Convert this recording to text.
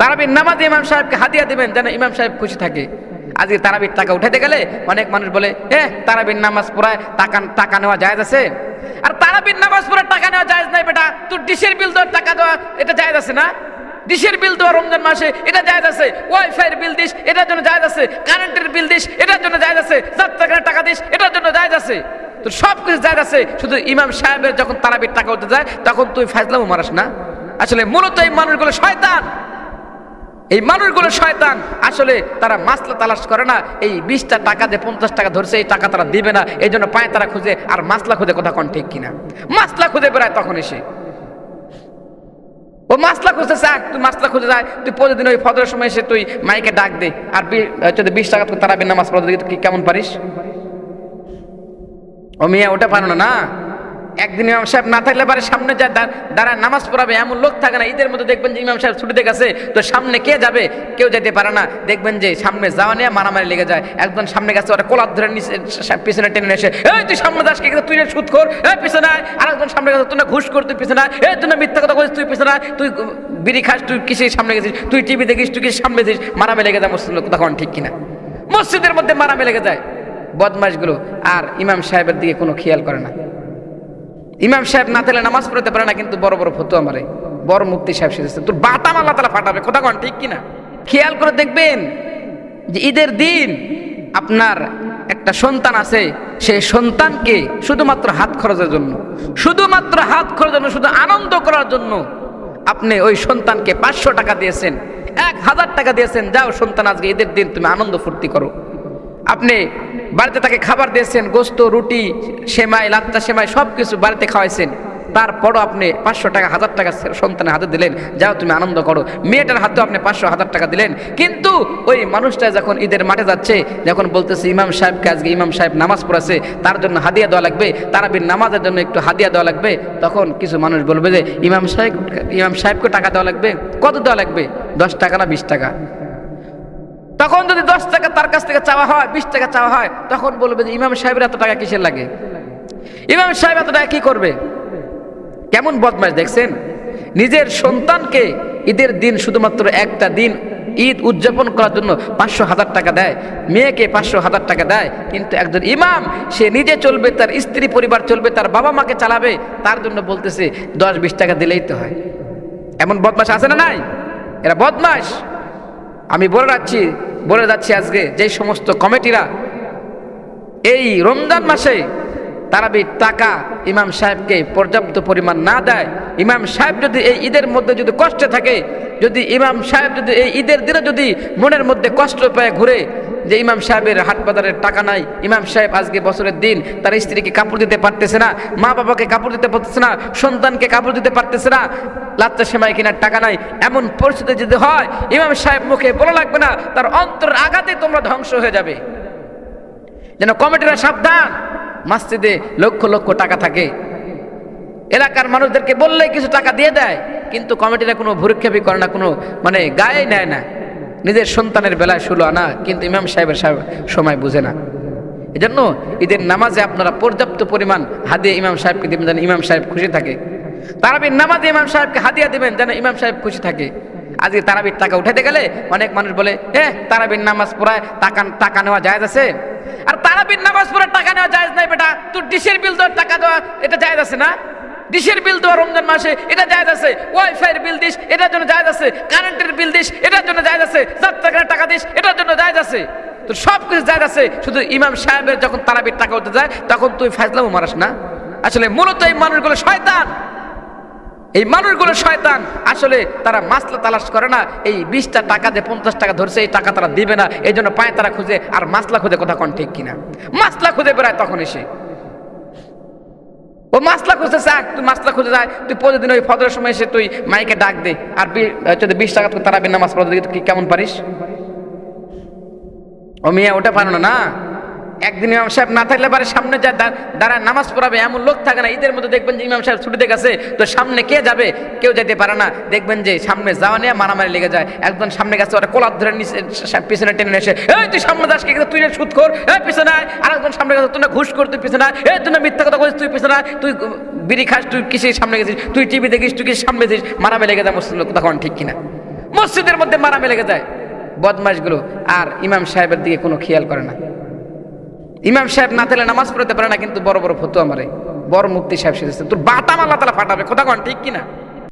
তারাবির নামাজ ইমাম সাহেবকে হাদিয়া দিবেন যেন ইমাম সাহেব খুশি থাকে। আজকে তারাবির টাকা উঠাতে গেলে অনেক মানুষ বলে এ তারাবির নামাজ পড়ায় টাকা টাকা নেওয়া জায়েজ আছে? আর তারাবির নামাজ পড়ে টাকা নেওয়া জায়েজ নাই বেটা, তোর ডিশের বিল দেওয়ার টাকা দেওয়া, এটা জায়েজ আছে না? ডিশের বিল দেওয়া রমজান মাসে, এটা জায়েজ আছে। ওয়াইফাইয়ের বিল দিস, এটার জন্য জায়েজ আছে। কারেন্টের বিল দিস, এটার জন্য জায়েজ আছে। যাত্রাখানের টাকা দিস, এটার জন্য জায়েজ আছে। তোর সব কিছু জায়েজ আছে। শুধু ইমাম সাহেবের যখন তারাবির টাকা উঠতে যায়, তখন তুই ফাইজলামও মারাস না। আসলে মূলত এই মানুষগুলো শয়তান। এই মানুষগুলো শয়তান। আসলে তারা মাসলা তালাশ করে না, এই বিশটা টাকা দিয়ে পঞ্চাশ টাকা ধরছে, এই টাকা তারা দিবে না এই জন্য পায়ে তারা খুঁজে, আর মাসলা খুঁজে কথা কোন ঠিক কিনা। মাসলা খুঁজে বেড়ায় তখন এসে ও মাসলা খুঁজতে চাক তুই মাসলা খুঁজে যায়, তুই প্রতিদিন ওই ফজরের সময় এসে তুই মাইকে ডাক দে, আর যদি বিশ টাকা তুই তারা পড়তে দেখি তুই কেমন পারিস? ও মিয়া, ওটা পারো না না? একদিন ইমাম সাহেব না থাকলে পারে সামনে যা দাঁড়- নামাজ পড়াবে, এমন লোক থাকে না। ঈদের মধ্যে দেখবেন যে ইমাম সাহেব ছুটিতে গেছে, তো সামনে কে যাবে? কেউ যেতে পারে না। দেখবেন যে সামনে যাওয়া নিয়ে মারামারি লেগে যায়। একজন সামনে গেছে, ওরা কোলার ধরে নিচে পিছনে টেনে এসে, এই, তুই সামনে দাস কে? তুই সুদ কর এই, পিছনে আয়। আর একজন সামনে গেছে তুই না ঘুষ কর তুই পিছনে আয়। এই তুই না মিথ্যা কথা বলিস তুই পিছনে আয়। তুই বিড়ি খাস, তুই কিসের সামনে গেছিস? তুই টিভি দেখিস, তুই কিসের সামনে গেছিস? মারামারি লেগে যায় মসজিদ তখন ঠিক কিনা? মসজিদের মধ্যে মারামারি লেগে যায়। বদমাশগুলো, আর ইমাম সাহেবের দিকে কোনো খেয়াল করে না। ইমাম সাহেব না থাকলে নামাজ পড়তে পারে না, কিন্তু বড় বড় ফতুয়া মারে। বড় মুক্তি সাহেব সেজেছে। তোর বাতাম আল্লাহ তালা ফাটাবে কথা কন, ঠিক কিনা? খেয়াল করে দেখবেন যে ঈদের দিন আপনার একটা সন্তান আছে সেই সন্তানকে শুধুমাত্র হাত খরচের জন্য, শুধুমাত্র হাত খরচের জন্য, শুধু আনন্দ করার জন্য আপনি ওই সন্তানকে পাঁচশো টাকা দিয়েছেন, এক হাজার টাকা দিয়েছেন, যাও সন্তান, আজকে ঈদের দিন তুমি আনন্দ ফুর্তি করো। আপনি বাড়িতে তাকে খাবার দিয়েছেন, গোস্ত, রুটি, সেমাই লাত্তা সেমাই সব কিছু বাড়িতে খাওয়াইছেন। তারপরও আপনি পাঁচশো টাকা, হাজার টাকা সন্তানের হাতে দিলেন। যাও তুমি আনন্দ করো। মেয়েটার হাতেও আপনি পাঁচশো, হাজার টাকা দিলেন। কিন্তু ওই মানুষটা যখন ঈদের মাঠে যাচ্ছে, যখন বলতেছে, ইমাম সাহেবকে আজকে ইমাম সাহেব নামাজ পড়াছে, তার জন্য হাদিয়া দেওয়া লাগবে, তারাবির নামাজের জন্য একটু হাদিয়া দেওয়া লাগবে। তখন কিছু মানুষ বলবে যে, ইমাম সাহেব, ইমাম সাহেবকে টাকা দেওয়া লাগবে? কত দেওয়া লাগবে? দশ টাকা না বিশ টাকা। তখন যদি দশ টাকা তার কাছ থেকে চাওয়া হয়, বিশ টাকা চাওয়া হয়, তখন বলবে যে ইমাম সাহেবের এত টাকা কিসের লাগে? ইমাম সাহেব এত টাকা কি করবে? কেমন বদমাশ দেখছেন? নিজের সন্তানকে ঈদের দিন শুধুমাত্র একটা দিন ঈদ উদযাপন করার জন্য পাঁচশো হাজার টাকা দেয়, মেয়েকে পাঁচশো হাজার টাকা দেয়, কিন্তু একজন ইমাম, সে নিজে চলবে, তার স্ত্রী পরিবার চলবে, তার বাবা মাকে চালাবে, তার জন্য বলতেছে, দশ বিশ টাকা দিলেই তো হয়। এমন বদমাশ আছে না নাই? এরা বদমাশ। আমি বলে যাচ্ছি বলে যাচ্ছি আজকে, যে সমস্ত কমিটিরা এই রমজান মাসে তারাবি টাকা ইমাম সাহেবকে পর্যাপ্ত পরিমাণ না দেয়। ইমাম সাহেব যদি এই ঈদের মধ্যে যদি কষ্টে থাকে, যদি ইমাম সাহেব যদি এই ঈদের দিনে যদি মনের মধ্যে কষ্ট পায় ঘুরে যে ইমাম সাহেবের হাট বাজারের টাকা নাই, ইমাম সাহেব আজকে বছরের দিন তার স্ত্রীকে কাপড় দিতে পারতেছে না, মা বাবাকে কাপড় দিতে পারতেছে না, সন্তানকে কাপড় দিতে পারতেছে না, লাচ্চা সেমাই কেনার টাকা নাই, এমন পরিস্থিতি যদি হয়, ইমাম সাহেব মুখে বলা লাগবে না, তার অন্তর আঘাতে তোমরা ধ্বংস হয়ে যাবে। যেন কমিটিরা সাবধান, মসজিদে লক্ষ লক্ষ টাকা থাকে। এলাকার মানুষদেরকে বললেই কিছু টাকা দিয়ে দেয়, কিন্তু কমিটিরা কোনো ভুরক্ষেপই করে না, কোনো মানে গায়ে নেয় না। নিজের সন্তানের বেলায় শুলো আনা, কিন্তু ইমাম সাহেবের সাহেব সময় বুঝে না। এজন্য ঈদের নামাজে আপনারা পর্যাপ্ত পরিমাণ হাদিয়া ইমাম সাহেবকে দেবেন যেন ইমাম সাহেব খুশি থাকে। তারাবির নামাজে ইমাম সাহেবকে হাদিয়া দেবেন যেন ইমাম সাহেব খুশি থাকে। আজকে তারাবির টাকা উঠাতে গেলে অনেক মানুষ বলে এ তারাবির নামাজ পড়ায় টাকা টাকা নেওয়া জায়েজ আছে? আর তারাবির নামাজ পড়ে টাকা নেওয়া জায়েজ নাই বেটা, তোর ডিশের বিল দেওয়ার টাকা দেওয়া, এটা জায়েজ আছে না? ডিশের বিল দেওয়া রমজান মাসে, এটা জায়েজ আছে। ওয়াইফাইয়ের বিল দিস, এটার জন্য জায়েজ আছে। কারেন্টের বিল দিস, এটার জন্য জায়েজ আছে। যাত্রাখানের টাকা দিস, এটার জন্য জায়েজ আছে। তোর সব কিছু জায়েজ আছে। শুধু ইমাম সাহেবের যখন তারাবির টাকা উঠতে যায়, তখন তুই ফাইজলামও মারাস না। আসলে মূলত এই মানুষগুলো শয়তান। এই মানুষগুলো শয়তান। আসলে তারা মাসলা তালাশ করে না, এই বিশটা টাকা দিয়ে পঞ্চাশ টাকা ধরছে, এই টাকা তারা দিবে না। এই জন্য পায়ে তারা খুঁজে, আর মাসলা খুঁজে কথা কোন ঠিক কিনা। মাসলা খুঁজে বেড়ায় তখন এসে ও মাসলা খুঁজতে চাক তুই মাসলা খুঁজে যায় তুই প্রতিদিন ওই ফজরের সময় এসে তুই মাইকে ডাক দে। আর যদি বিশ টাকা তুই তারা নামাজ পড়তে দিকে তুই কেমন পারিস? ও মিয়া, ওটা পারো না না? একদিন ইমাম সাহেব না থাকলে পারে সামনে যা দাঁড়ায়, নামাজ পড়াবে, এমন লোক থাকে না। ঈদের মধ্যে দেখবেন যে ইমাম সাহেব ছুটিতে গেছে, তো সামনে কে যাবে? কেউ যেতে পারে না। দেখবেন যে সামনে যাওয়া নিয়ে মারামারি লেগে যায়। একজন সামনে গেছে ওরা কোলার ধরে নিচে পিছনে টেনে এসে, এই, তুই সামনে দাস কে? তুই সুদ কর এই, পিছনে আয়। আর একজন সামনে গেছে তুই না ঘুষ কর, তুই পিছনে আয়। এই তুই না মিথ্যা কথা বলিস, তুই পিছনে আয়। তুই বিড়ি খাস, তুই কিসের সামনে গেছিস? তুই টিভি দেখিস, তুই কিসের সামনে গেছিস? মারামারি লেগে যায় মুসলিম তখন ঠিক কিনা। মসজিদের মধ্যে মারামে লেগে যায়। বদমাশগুলো, আর ইমাম সাহেবের দিকে কোনো খেয়াল করে না। ইমাম সাহেব না তাহলে নামাজ পড়তে পারে না, কিন্তু বড় বড় ফতুয়া মারে। বড় মুক্তি সাহেব সেজেছে। তোর বাতাম আল্লাহ তালা ফাটাবে। কথা কন, ঠিক কিনা?